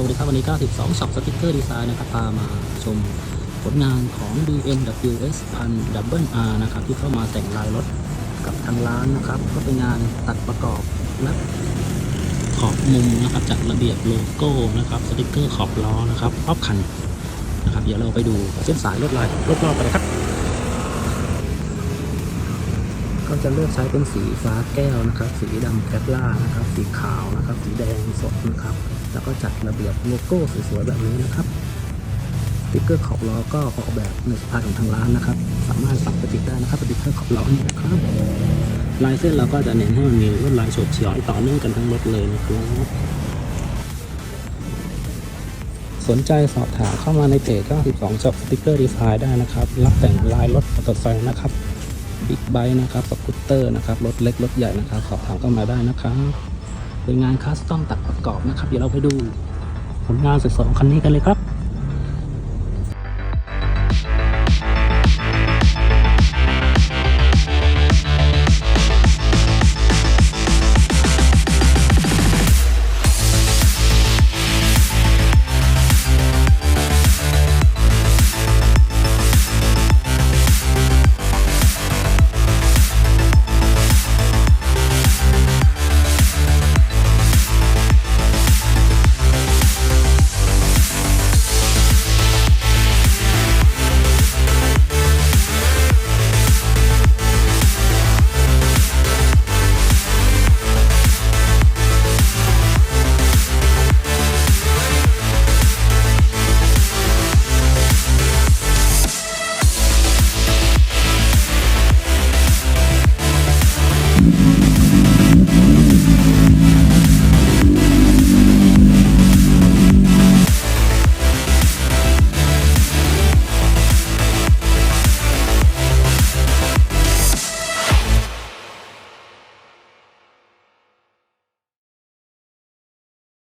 สวัสดีครับ วันนี้ 92ช็อปสติกเกอร์ดีไซน์นะครับพามาชมผลงานของ BMW S 1000 Double R นะครับ ที่เข้ามาแต่งลายรถกับทางร้านนะครับ ก็เป็นงานตัดประกอบและขอบมุมนะครับจัดระเบียบโลโก้นะครับสติ๊กเกอร์ขอบล้อนะครับรอบคันนะครับ เดี๋ยวเราไปดูเส้นสายลวดลายรอบๆกันเลยครับ ก็จะเลือกใช้เป็นสีฟ้าแก้วนะครับ สีดำแคปล่านะครับ สีขาวนะครับ สีแดงสดนะครับ แล้วก็จัดระเบียบโลโก้สวยๆแบบนี้นะครับสติ๊กเกอร์ขอบล้อก็ออกแบบในสไตล์ของทางร้านนะครับ สามารถสั่งไปติดได้นะครับสติกเกอร์ขอบล้อนี่นะครับลายเส้นเราก็จะเน้นให้มันมีลวดลายโฉบเฉี่ยวต่อเนื่องกันทั้งรถเลยนะครับสนใจสอบถามเข้ามาในเพจ92ช็อปสติ๊กเกอร์ดีไซน์ได้นะครับ รับแต่งลายรถมอเตอร์ไซค์นะครับ บิ๊กไบค์นะครับสกูตเตอร์นะครับรถเล็กรถใหญ่นะครับสอบถามเข้ามาได้นะครับเป็นงานคัสตอมตัดประกอบนะครับ เดี๋ยวเราไปดูผลงานสวยๆของคันนี้กันเลยครับ